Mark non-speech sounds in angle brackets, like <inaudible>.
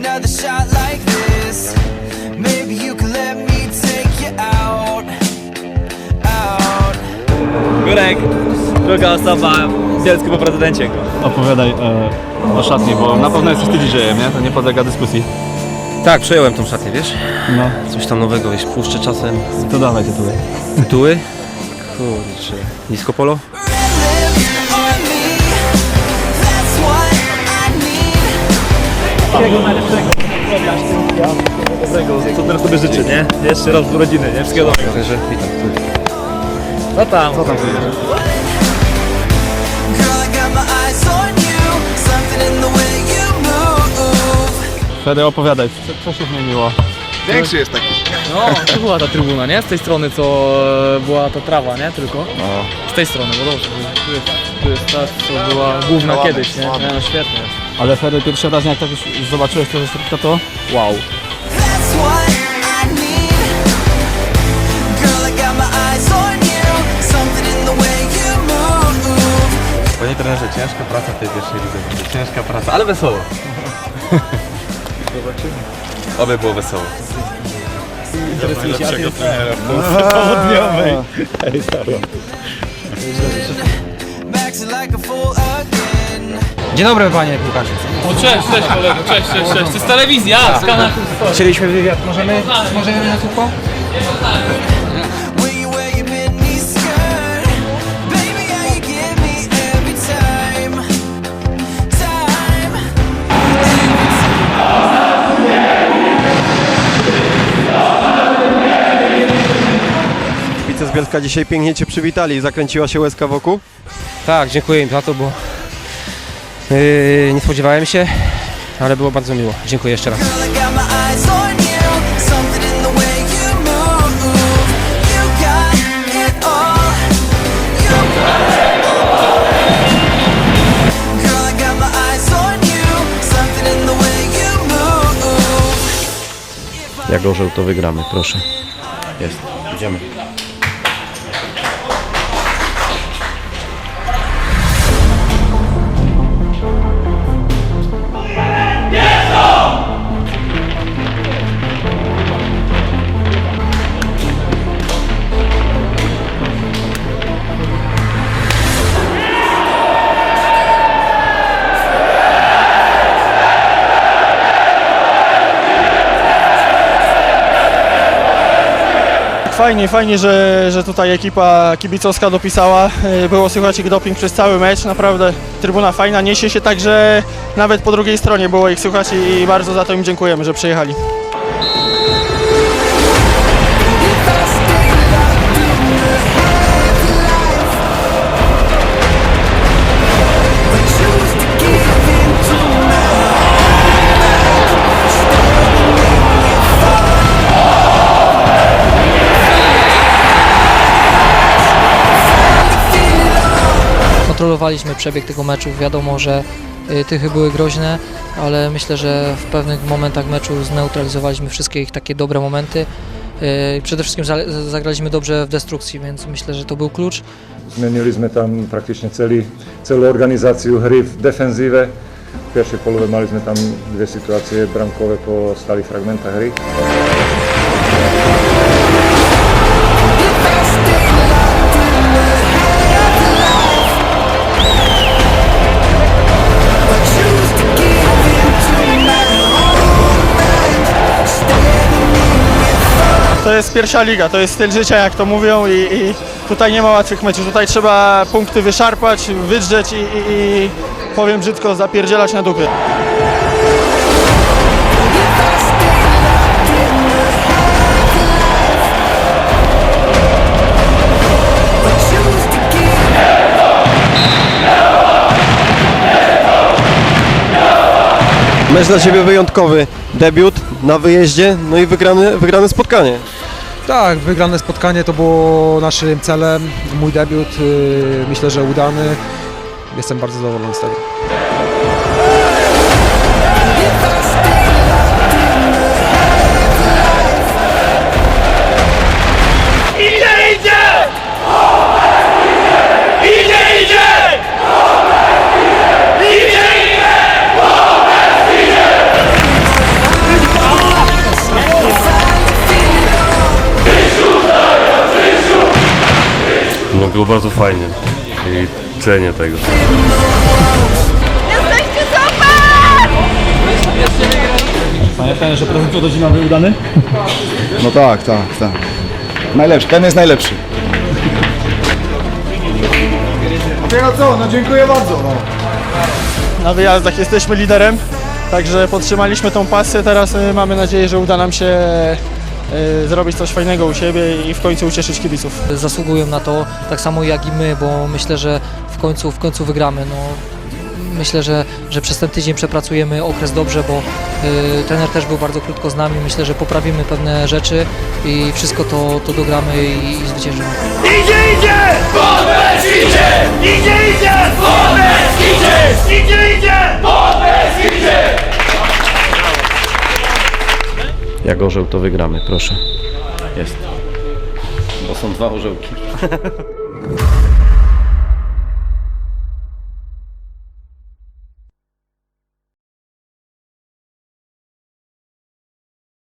another shot like this. Maybe you could let me take you out, out. Górek, druga osoba, Bielski po prezydencie. Opowiadaj e, o szatni, bo na pewno jesteś ty DJ-em, nie? To nie podlega dyskusji. Tak, przejąłem tą szatnię, wiesz? No, Coś tam nowego, wiesz, puszczę czasem. to dawaj tytuły. Tytuły? Kurczę. Disco Polo? I need. Dobrego, co teraz sobie życzę, nie? Jeszcze raz w urodziny, nie? Wszystkiego dobrego. Także witam. Co tam? Co tam. Wtedy opowiadaj, co, co się zmieniło? No, to była ta trybuna, nie? Z tej strony, co e, była ta trawa, nie? Tylko. Z tej strony, bo dobrze. Tu jest, tu jest ta, co była główna kiedyś, nie? nie? No świetnie. Ale wtedy pierwszy raz jak tak już zobaczyłeś to ze środka to wow. That's what I need. Girl, I got my eyes on you. Something in the way you move. Panie trenerze, ciężka praca w tej pierwszej lidze. będzie. Ciężka praca, ale wesoło. Zobaczymy. Oby było wesoło. <laughs> Maxing like a fool again. Dzień dobry panie piłkarzu. O, cześć, cześć kolego, cześć, cześć, cześć. To jest telewizja, z kanału. Chcieliśmy wywiad, możemy, możemy na time. Kibice z Bielska dzisiaj pięknie Cię przywitali. Zakręciła się łezka wokół? Tak, dziękuję im za to, bo yy, nie spodziewałem się, ale było bardzo miło. Dziękuję jeszcze raz. Girl, I got my eyes on you. Fajnie, fajnie, że, że tutaj ekipa kibicowska dopisała. Y, Było słychać ich doping przez cały mecz. Naprawdę trybuna fajna, niesie się tak, że nawet po drugiej stronie było ich słychać i bardzo za to im dziękujemy, że przyjechali. Kontrolowaliśmy przebieg tego meczu. Wiadomo, że y, tychy były groźne, ale myślę, że w pewnych momentach meczu zneutralizowaliśmy wszystkie ich takie dobre momenty. Y, Przede wszystkim za- zagraliśmy dobrze w destrukcji, więc myślę, że to był klucz. Zmenili sme tam praktične celý, celú organizáciu hry v defenzíve. V pierwszej polove mali sme tam dve situácie bramkové po stálych fragmentách hry. Jest pierwsza liga, to jest styl życia, jak to mówią i, i tutaj nie ma łatwych meczów. Tutaj trzeba punkty wyszarpać, wydrzeć i, i, i powiem brzydko, zapierdzielać na dupie. Mecz dla Ciebie wyjątkowy. Debiut na wyjeździe, no i wygrane, wygrane spotkanie. Tak, wygrane spotkanie to było naszym celem. Mój debiut, y, myślę, że udany. Jestem bardzo zadowolony z tego. Było bardzo fajnie i cenię tego. Jesteście super! Pamiętam, że prezent urodzinowy udany? No tak, tak, tak. Najlepszy, ten jest najlepszy. No co, no dziękuję bardzo. No. Na wyjazdach jesteśmy liderem, także podtrzymaliśmy tą pasję. Teraz y, mamy nadzieję, że uda nam się zrobić coś fajnego u siebie i w końcu ucieszyć kibiców. Zasługują na to tak samo jak i my, bo myślę, że w końcu, w końcu wygramy. No, myślę, że, że przez ten tydzień przepracujemy okres dobrze, bo y, trener też był bardzo krótko z nami. Myślę, że poprawimy pewne rzeczy i wszystko to, to dogramy i, i zwyciężymy. Jak orzeł to wygramy, proszę. Jest. Bo są dwa orzełki. <laughs>